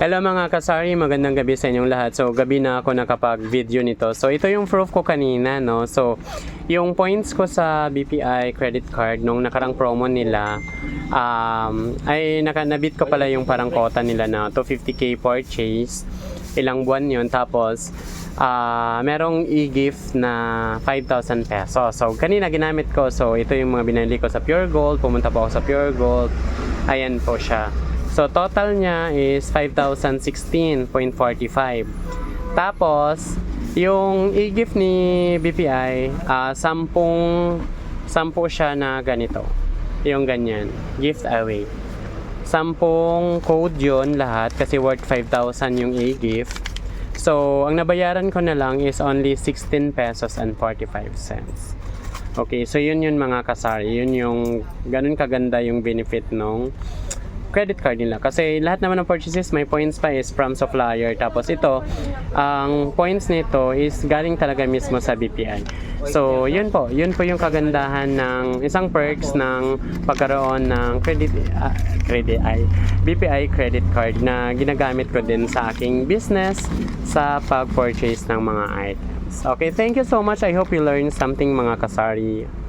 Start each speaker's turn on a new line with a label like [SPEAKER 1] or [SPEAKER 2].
[SPEAKER 1] Hello mga kasari, magandang gabi sa inyong lahat. So, gabi na ako nakapag-video nito. So, ito yung proof ko kanina, no? So, yung points ko sa BPI credit card nung nakarang promo nila, um, ay nakanabit ko pala yung parang quota nila na 250k purchase. Ilang buwan yun. Tapos, ah merong e-gift na 5,000 pesos. So, kanina ginamit ko. So, ito yung mga binili ko sa Pure Gold. Pumunta po ako sa Pure Gold. Ayan po siya. So, total niya is 5,016.45. Tapos, yung e-gift ni BPI, ah 10, 10 siya na ganito. Yung ganyan. Gift away. 10 code yon lahat kasi worth 5,000 yung e-gift. So, ang nabayaran ko na lang is only 16 pesos and 45 cents. Okay, so yun yun mga kasari. Yun yung ganun kaganda yung benefit nung credit card nila. Kasi lahat naman ng purchases may points pa is from supplier. Tapos ito, ang points nito is galing talaga mismo sa BPI. So, yun po. Yun po yung kagandahan ng isang perks ng pagkaroon ng credit ah, credit ay BPI credit card na ginagamit ko din sa aking business sa pag-purchase ng mga items. Okay, thank you so much. I hope you learned something mga kasari.